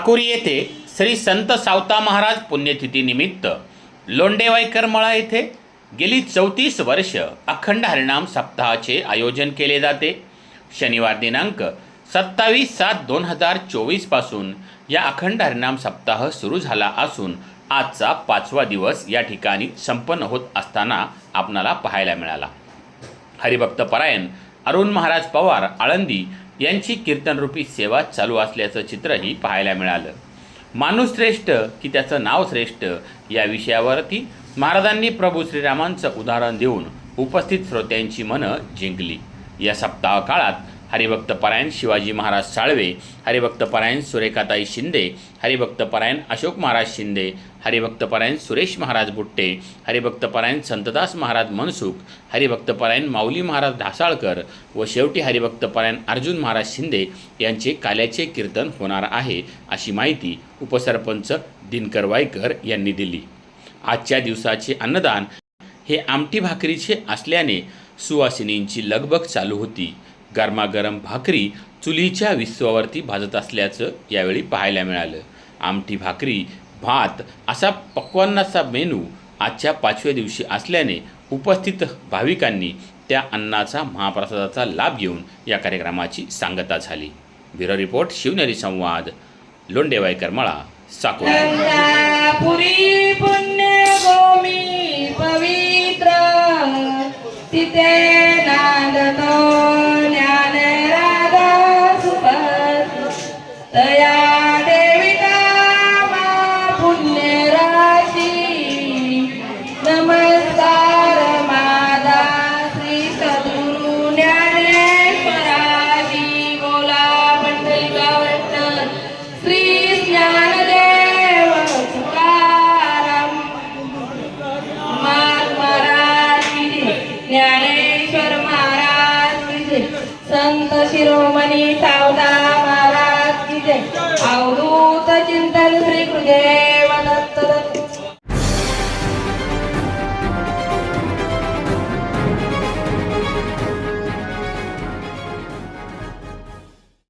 साकुरी येथे श्री संत सावता महाराज पुण्यतिथीनिमित्त लोंडेवाईकर मळा येथे गेली चौतीस वर्ष अखंड हरिणाम सप्ताहाचे आयोजन केले जाते. शनिवार दिनांक सत्तावीस सात दोन हजार चोवीसपासून या अखंड हरिणाम सप्ताह सुरू झाला असून आजचा पाचवा दिवस या ठिकाणी संपन्न होत असताना आपणाला पाहायला मिळाला. हरिभक्त परायण अरुण महाराज पवार आळंदी यांची कीर्तनरूपी सेवा चालू असल्याचं चित्रही पाहायला मिळालं. माणूस श्रेष्ठ की त्याचं नाव श्रेष्ठ या विषयावरती महाराजांनी प्रभू श्रीरामांचं उदाहरण देऊन उपस्थित श्रोत्यांची मनं जिंकली. या सप्ताह काळात हरिभक्त परायण शिवाजी महाराज साळवे हरिभक्त परायण सुरेखाताई शिंदे हरिभक्त परायण अशोक महाराज शिंदे हरिभक्त परायण सुरेश महाराज बुट्टे हरिभक्त परायण संतदास महाराज मनसुख हरिभक्त परायण माऊली महाराज ढासाळकर व शेवटी हरिभक्त परायण अर्जुन महाराज शिंदे यांचे काल्याचे कीर्तन होणार आहे अशी माहिती उपसरपंच दिनकर वायकर यांनी दिली. आजच्या दिवसाचे अन्नदान हे आमटी भाकरीचे असल्याने सुवासिनींची लगबग चालू होती. गरमागरम भाकरी चुलीच्या विश्वावरती भाजत असल्याचं यावेळी पाहायला मिळालं. आमटी भाकरी भात असा पक्वान्नाचा मेनू आजच्या पाचव्या दिवशी असल्याने उपस्थित भाविकांनी त्या अन्नाचा महाप्रसादाचा लाभ घेऊन या कार्यक्रमाची सांगता झाली. ब्युरो रिपोर्ट शिवनेरी संवाद लोंडेवाईकर मळा साकोरा ज्ञानेश्वर महाराज. संत शिरोमणी सावदा